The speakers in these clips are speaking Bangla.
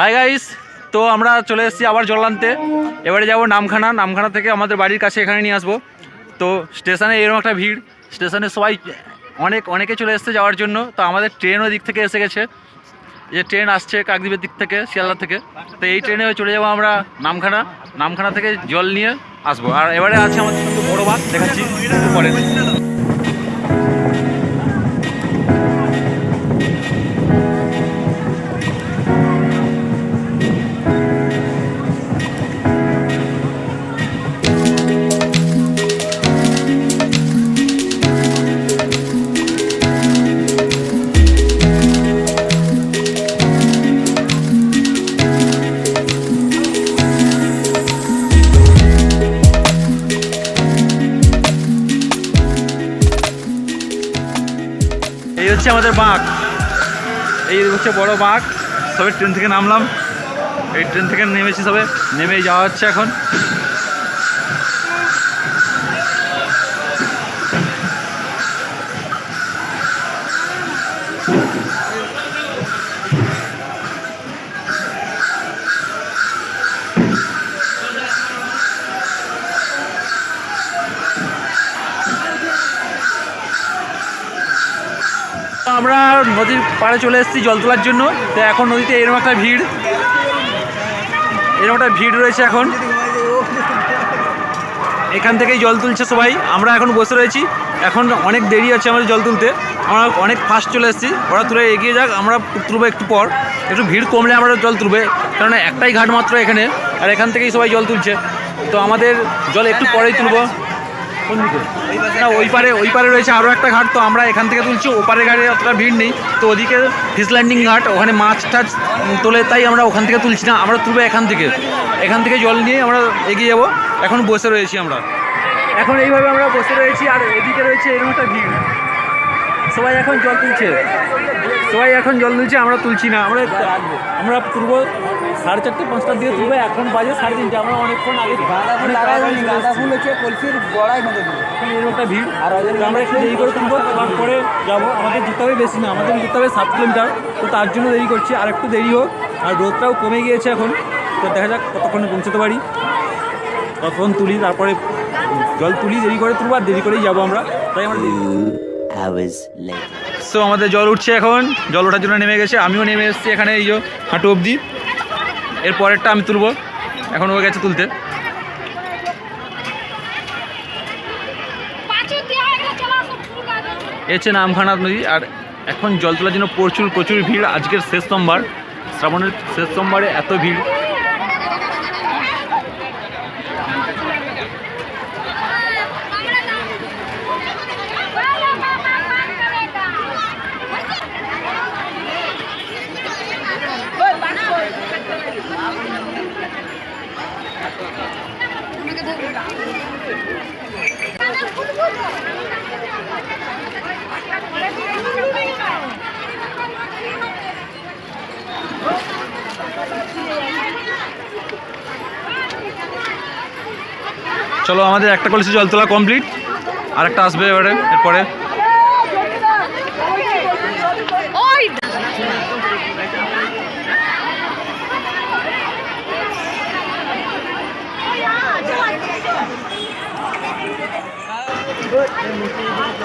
হাই গাইস তো আমরা চলে এসেছি আবার জল আনতে এবারে যাব নামখানা। নামখানা থেকে আমাদের বাড়ির কাছে এখানে নিয়ে আসব। তো স্টেশনে এরকম একটা ভিড়। স্টেশনে সবাই অনেক, অনেকে চলে এসেছে যাওয়ার জন্য। তো আমাদের ট্রেনও দিক থেকে এসে গেছে। যে ট্রেন আসছে কাকদ্বীপের দিক থেকে, শিয়ালদা থেকে। তো এই ট্রেনে চলে যাব আমরা নামখানা। নামখানা থেকে জল নিয়ে আসব। আর এবারে আছে আমাদের সঙ্গে বড় বাঘ দেখাচ্ছি। পরে। হচ্ছে আমাদের বাঘ। এই হচ্ছে বড় বাঘ। সবে ট্রেন থেকে নামলাম। এই ট্রেন থেকে নেমেছি সবে। নেমে যাওয়া হচ্ছে এখন। আমরা নদীর পাড়ে চলে এসেছি জল তোলার জন্য। তো এখন নদীতে এরকম একটা ভিড়। এরকম একটা ভিড় রয়েছে এখন। এখান থেকেই জল তুলছে সবাই। আমরা এখন বসে রয়েছি। এখন অনেক দেরি আছে আমাদের জল তুলতে। আমরা অনেক ফাস্ট চলে এসেছি। ওরা তুলে এগিয়ে যাক। আমরা তুলবো একটু পর। একটু ভিড় কমলে আমরা জল তুলবে। কারণ একটাই ঘাট মাত্র এখানে। আর এখান থেকেই সবাই জল তুলছে। তো আমাদের জল একটু পরেই তুলবো। না, ওই পারে ওই পারে রয়েছে আরও একটা ঘাট, তো আমরা এখান থেকে তুলছি, ওপারে ঘাটে অতটা ভিড় নেই, তো ওদিকে ফিস ল্যান্ডিং ঘাট, ওখানে মাছ টাছ তোলে, তাই আমরা ওখান থেকে তুলছি না, আমরা তুলবো এখান থেকে। এখান থেকে জল নিয়ে আমরা এগিয়ে যাব, এখন বসে রয়েছি আমরা। এখন এইভাবে আমরা বসে রয়েছি, আর এদিকে রয়েছে এরকম একটা ভিড়। সবাই এখন জল তুলছে। সবাই এখন জল তুলছে আমরা তুলছি না। আমরা আমরা তুলবো সাড়ে চারটে পাঁচটার দিকে তুলবো এখন বাজে সাড়ে তিনটে। আমরা অনেকক্ষণ আগে তাড়াতাড়ি চলে এসেছি। হচ্ছে কলসির গড়াই মতো এরকম একটা ভিড়। আর আমরা একটু দেরি করে তুলবো তারপরে যাব। আমাদের যেতে হবে বেশি না আমাদের যেতে হবে সাত কিলোমিটার। তো তার জন্য দেরি করছি আর একটু দেরি হোক। আর রোদটাও কমে গিয়েছে এখন। তো দেখা যাক কতক্ষণে পৌঁছতে পারি। ততক্ষণ তুলি তারপরে জল তুলি দেরি করে তুলবো আর দেরি করেই যাব আমরা। তাই আমরা hours later. সো আমাদের জল উঠছে এখন। জল ওঠার জন্য নেমে গেছে। আমিও নেমে এসেছি এখানে, এই যে হাঁটু অবধি। এর পরেরটা আমি তুলবো। এখন ও গেছে তুলতে। এছে নামখানা নদী। আর এখন জল তোলার জন্য প্রচুর প্রচুর ভিড়। আজকের শেষ সোমবার। শ্রাবণের শেষ সোমবারে এত ভিড়। চলো আমাদের একটা কলসি জল তোলা কমপ্লিট আর একটা আসবে এবারে এরপরে।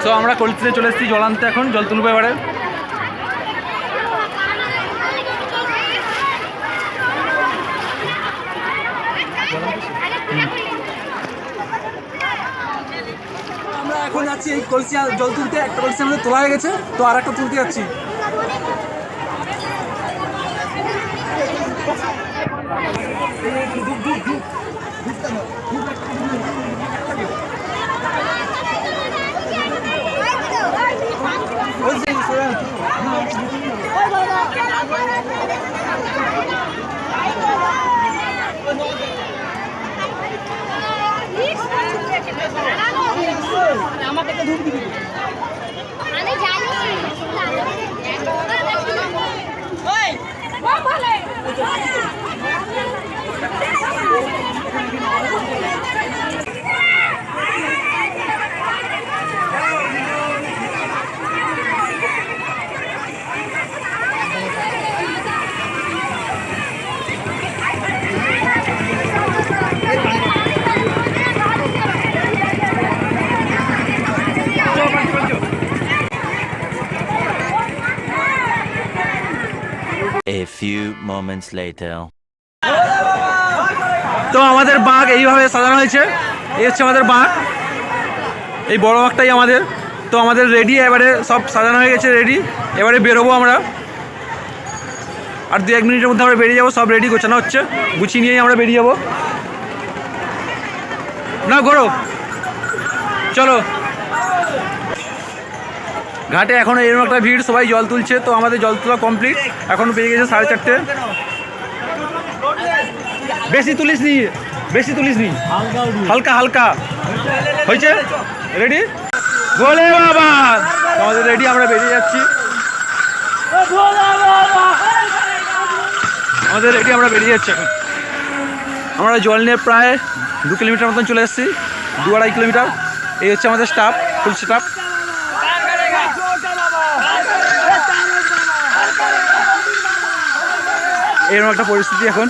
তো আমরা কলসিতে চলে এসেছি জল আনতে এখন জল তুলবো এবারে আমরা এখন যাচ্ছি এই কলসি জল তুলতে। একটা কলসি আমাদের তোলা হয়ে গেছে, তো আর একটা তুলতে যাচ্ছি। আমাকে তো ধূপ দিবি। আমি জানি ওই বলে A few moments later. তো আমাদের বাঘ এইভাবে সাজানো হয়েছে। এই হচ্ছে আমাদের বাঘ। এই বড় বাঘটাই আমাদের। তো আমাদের রেডি, এবারে সব সাজানো হয়ে গেছে রেডি। এবারে বেরোবো আমরা। আর দু এক মিনিটের মধ্যে আমরা বেরিয়ে যাব, সব রেডি গোছানো হচ্ছে। গুছিয়ে নিয়েই আমরা বেরিয়ে যাব। না গরো চলো। ঘাটে এখন এরকম একটা ভিড়, সবাই জল তুলছে, তো আমাদের জল তোলা কমপ্লিট এখন পেয়ে গেছে সাড়ে চারটে। বেশি তুলিস নি, বেশি তুলিস নি। হালকা হালকা। হয়েছে? রেডি বলে বাবা! আমাদের রেডি আমরা বেরিয়ে যাচ্ছি। আমাদের রেডি আমরা বেরিয়ে যাচ্ছি এখন। আমরা জল নিয়ে প্রায় দু কিলোমিটার মতন চলে এসেছি, দু আড়াই কিলোমিটার। এই হচ্ছে আমাদের স্টাফ ফুল স্টাফ এরকম একটা পরিস্থিতি এখন।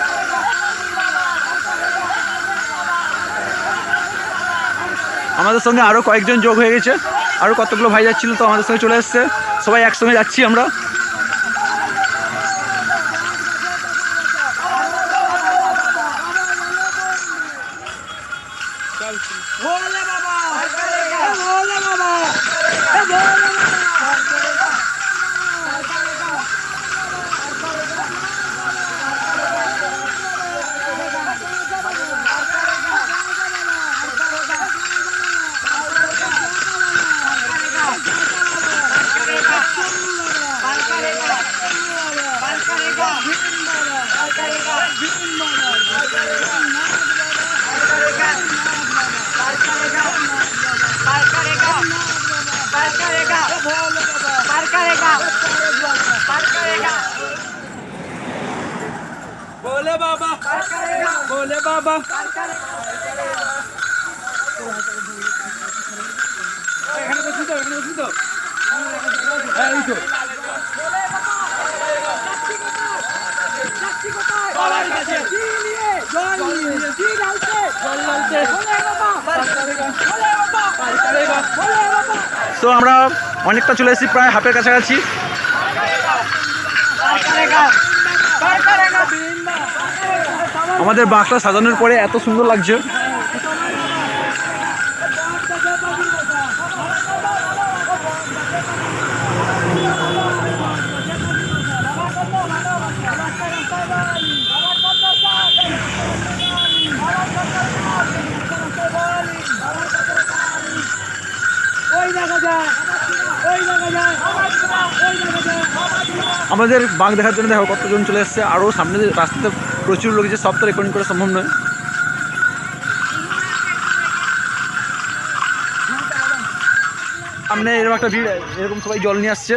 আমাদের সঙ্গে আরও কয়েকজন যোগ হয়ে গেছে। আরও কতগুলো ভাই যাচ্ছিল তো আমাদের সঙ্গে চলে এসছে। সবাই একসঙ্গে যাচ্ছি আমরা। বলে বাবা। এখানে বসি তো এখানে বসি তো। হ্যাঁ এই তো। তো আমরা অনেকটা চলে এসেছি প্রায় হাফের কাছাকাছি। আমাদের বাঘটা সাজানোর পরে এত সুন্দর লাগছে। আমাদের বাঘ দেখার জন্য দেখো কতজন চলে এসছে। আরও সামনে রাস্তাতে প্রচুর লোক যে সব তো রেকর্ডিং করা সম্ভব নয়। সামনে এরকম একটা ভিড়, এরকম সবাই জল নিয়ে আসছে।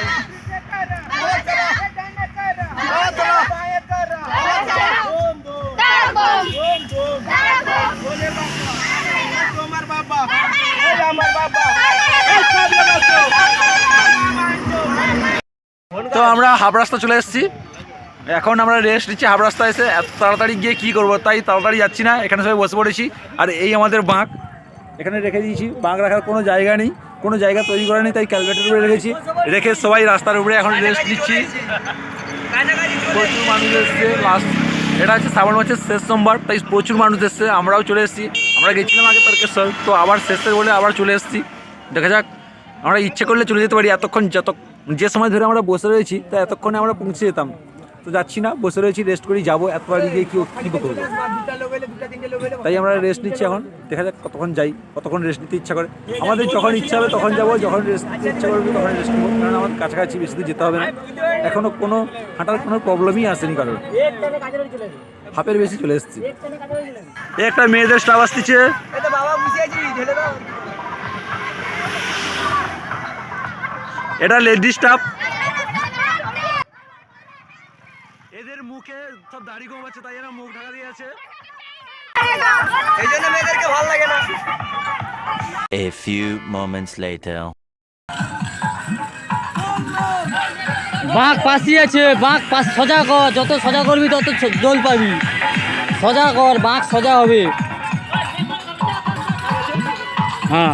তো আমরা হাফ রাস্তা চলে এসেছি। এখন আমরা রেস্ট নিচ্ছি হাফ রাস্তা এসে। এত তাড়াতাড়ি গিয়ে কী করব? তাই তাড়াতাড়ি যাচ্ছি না। এখানে সবাই বসে পড়েছি। আর এই আমাদের বাঁক। এখানে রেখে দিয়েছি। বাঁক রাখার কোনো জায়গা নেই। কোনো জায়গা তৈরি করা নেই, তাই ক্যালকুলেটার উপরে রেখেছি। রেখে সবাই রাস্তার উপরে এখন রেস্ট নিচ্ছি। প্রচুর মানুষ এসছে। লাস্ট এটা হচ্ছে শ্রাবণ মাসের শেষ সোমবার, তাই প্রচুর মানুষ এসছে। আমরাও চলে এসেছি। আমরা গেছিলাম আগে তারকেশ্বর, তো আবার শেষের বলে আবার চলে এসেছি। দেখা যাক। আমরা ইচ্ছে করলে চলে যেতে পারি। এতক্ষণ যত যে সময় ধরে আমরা বসে রয়েছি তা এতক্ষণে আমরা পৌঁছে যেতাম। তো যাচ্ছি না বসে রয়েছি রেস্ট করি যাব এত বাড়ি গিয়ে কী কী করব? তাই আমরা রেস্ট নিচ্ছি এখন। দেখা যাক কতক্ষণ যাই কতক্ষণ রেস্ট নিতে ইচ্ছা করে। আমাদের যখন ইচ্ছা হবে তখন যাব যখন রেস্ট নিতে ইচ্ছা করবে তখন রেস্ট নেব কারণ আমাদের কাছাকাছি বেশি দূর যেতে হবে না। এখনও কোনো হাঁটার কোনো প্রবলেমই আসেনি কারোর। হাফের বেশি চলে এসেছি। এই একটা মেয়েদের স্টাফ আসতেছে এটা লেডি স্টাফ এদের মুখে সব দাড়ি কম আছে তাই এরা মুখ ঢাকা দিয়ে আছে। A few moments later. বাঘ পাশি আছে বাঘ পাশ সজা কর যত সজা করবি তত জল পাবি। সজা কর বাঘ সজা হবে। হ্যাঁ।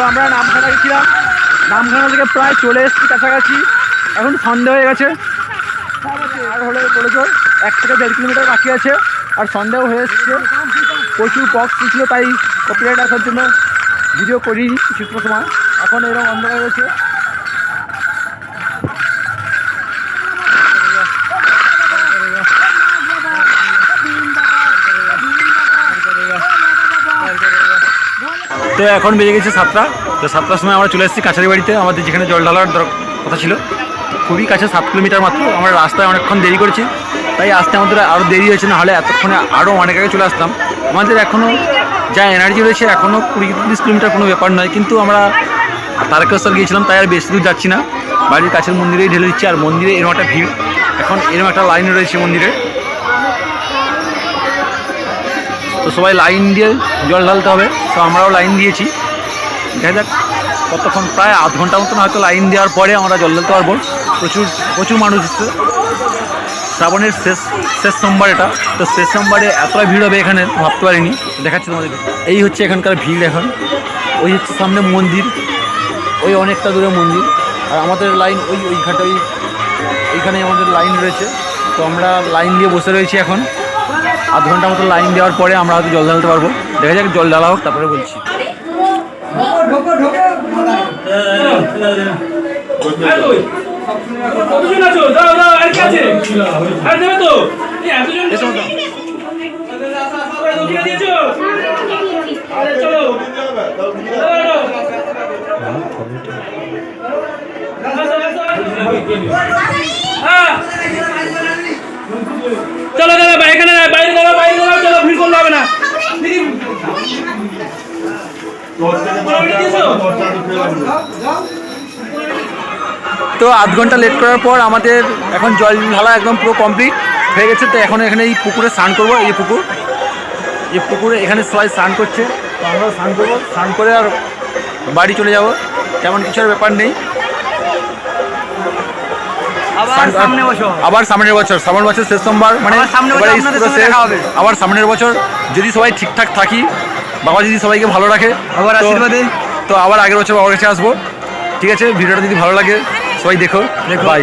তো আমরা নামখানা গেছিলাম। নামখানা থেকে প্রায় চলে এসেছি কাছাকাছি। এখন সন্ধে হয়ে গেছে। আর হলে বলেছ, এক থেকে দেড় কিলোমিটার বাকি আছে। আর সন্দেহ হয়ে এসছে। প্রচুর বক্স ছিল, তাই কপিরাইট আসার জন্য ভিডিও করিনি, কিছু সময়। এখন এরকম অন্ধকার রয়েছে তো এখন বেজে গেছে সাতটা। তো সাতটার সময় আমরা চলে এসেছি কাছারি বাড়িতে। আমাদের যেখানে জল ঢালার কথা ছিল। খুবই কাছে, সাত কিলোমিটার মাত্র। আমরা রাস্তায় অনেকক্ষণ দেরি করেছি। তাই আসতে আমাদের আরও দেরি হয়েছে না হলে এতক্ষণে আরও অনেক আগে চলে আসতাম। আমাদের এখনও যা এনার্জি রয়েছে এখনও কুড়ি তিরিশ কিলোমিটার কোনো ব্যাপার নয়। কিন্তু আমরা তারকেশ্বর গিয়েছিলাম, তাই আর বেশি দূর যাচ্ছি না। বাড়ির কাছের মন্দিরেই ঢেলে দিচ্ছি। আর মন্দিরে এরকম একটা ভিড়। এখন এরকম একটা লাইন রয়েছে মন্দিরে তো সবাই লাইন দিয়ে জল ঢালতে হবে। তো আমরাও লাইন দিয়েছি। দেখা যাক, কতক্ষণ, প্রায় আধ ঘণ্টা মতন হয়তো লাইন দেওয়ার পরে আমরা জল ঢালতে পারব। প্রচুর প্রচুর মানুষ শ্রাবণের শেষ শেষ সোমবার এটা। তো শেষ সোমবারে এতটা ভিড় হবে এখানে, ভাবতে পারিনি। দেখাচ্ছি তোমাদের এই হচ্ছে এখানকার ভিড় এখন। ওই হচ্ছে সামনে মন্দির। ওই অনেকটা দূরে মন্দির। আর আমাদের লাইন ওই ওই ঘাটে ওই এইখানে আমাদের লাইন রয়েছে। তো আমরা লাইন দিয়ে বসে রয়েছি এখন। আধ ঘণ্টা মতো লাইন দেওয়ার পরে আমরা হয়তো জল ঢালতে পারব। দেখা যাক, জল ঢালা হোক, তারপরে বলছি। কতজন তো আধ ঘণ্টা লেট করার পর আমাদের এখন জল ঢালা একদম পুরো কমপ্লিট হয়ে গেছে তো এখন এখানে এই পুকুরে স্নান করব এই পুকুর। এই পুকুরে এখানে সবাই স্নান করছে। তো আমরাও স্নান করব। স্নান করে আর বাড়ি চলে যাব। তেমন কিছু ব্যাপার নেই। আবার সামনের বছর। সামনের বছর। শেষ সোমবার মানে। আবার সামনের বছর যদি সবাই ঠিকঠাক থাকি বাবা যদি সবাইকে ভালো রাখে। আবার আশীর্বাদে। তো আবার আগের বছর বাবার কাছে আসব। ঠিক আছে ভিডিওটা যদি ভালো লাগে সবাই দেখো। বাই